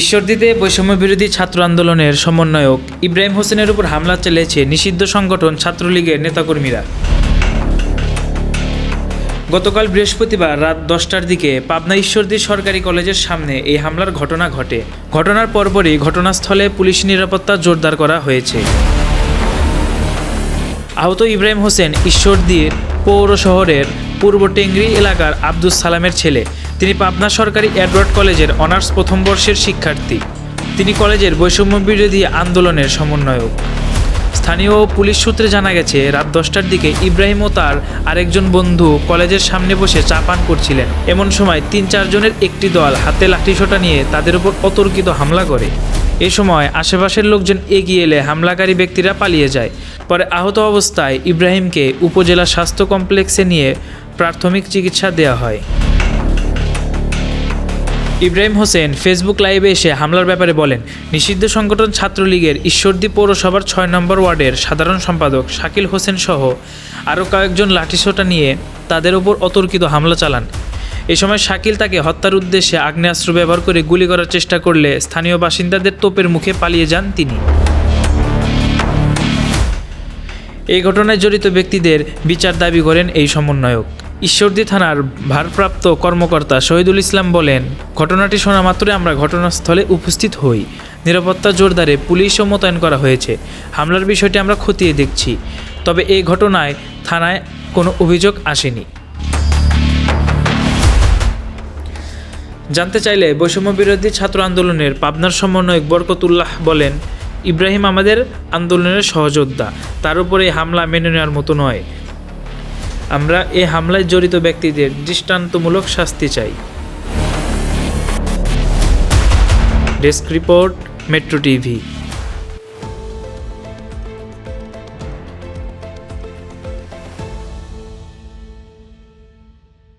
ঈশ্বরদীতে বৈষম্য বিরোধী ছাত্র আন্দোলনের সমন্বয়ক ইব্রাহিম হোসেনের উপর হামলা চালিয়েছে নিষিদ্ধ সংগঠন ছাত্রলীগের নেতাকর্মীরা। গতকাল বৃহস্পতিবার রাত দশটার দিকে পাবনা ঈশ্বরদী সরকারি কলেজের সামনে এই হামলার ঘটনা ঘটে। ঘটনার পরপরই ঘটনাস্থলে পুলিশ নিরাপত্তা জোরদার করা হয়েছে। আহত ইব্রাহিম হোসেন ঈশ্বরদীর পৌর শহরের পূর্ব টেংরি এলাকার আব্দুস সালামের ছেলে তিনি পাবনা সরকারি এডওয়ার্ড কলেজের অনার্স প্রথম বর্ষের শিক্ষার্থী। তিনি কলেজের বৈষম্য বিরোধী আন্দোলনের সমন্বয়ক। স্থানীয় পুলিশ সূত্রে জানা গেছে, রাত দশটার দিকে ইব্রাহিম ও তার আরেকজন বন্ধু কলেজের সামনে বসে চা পান করছিলেন। এমন সময় তিন চারজনের একটি দল হাতে লাঠিসোঁটা নিয়ে তাদের উপর অতর্কিত হামলা করে। এ সময় আশেপাশের লোকজন এগিয়ে এলে হামলাকারী ব্যক্তিরা পালিয়ে যায়। পরে আহত অবস্থায় ইব্রাহিমকে উপজেলা স্বাস্থ্য কমপ্লেক্সে নিয়ে প্রাথমিক চিকিৎসা দেওয়া হয়। ইব্রাহিম হোসেন ফেসবুক লাইভে এসে হামলার ব্যাপারে বলেন, নিষিদ্ধ সংগঠন ছাত্রলীগের ঈশ্বরদী পৌরসভার ছয় নম্বর ওয়ার্ডের সাধারণ সম্পাদক শাকিল হোসেন সহ আরও কয়েকজন লাঠিসোটা নিয়ে তাদের ওপর অতর্কিত হামলা চালান। এ সময় শাকিল তাকে হত্যার উদ্দেশ্যে আগ্নেয়াস্ত্র ব্যবহার করে গুলি করার চেষ্টা করলে স্থানীয় বাসিন্দাদের তোপের মুখে পালিয়ে যান তিনি। এই ঘটনায় জড়িত ব্যক্তিদের বিচার দাবি করেন এই সমন্বয়ক। ঈশ্বরদী থানার ভারপ্রাপ্ত কর্মকর্তা শহীদুল ইসলাম বলেন, ঘটনাটি শোনা মাত্রই আমরা ঘটনাস্থলে উপস্থিত হই। নিরাপত্তা জোরদারে পুলিশও মোতায়েন করা হয়েছে। হামলার বিষয়টি আমরা খতিয়ে দেখছি। তবে এই ঘটনায় থানায় কোনো অভিযোগ আসেনি। জানতে চাইলে বৈষম্য বিরোধী ছাত্র আন্দোলনের পাবনার সমন্বয়ক বরকতুল্লাহ বলেন, ইব্রাহিম আমাদের আন্দোলনের সহযোদ্ধা। তার উপরে হামলা মেনে নেওয়ার মতো নয়। আমরা এ হামলায় জড়িত ব্যক্তিদের দৃষ্টান্তমূলক শাস্তি চাই। Desk report Metro TV.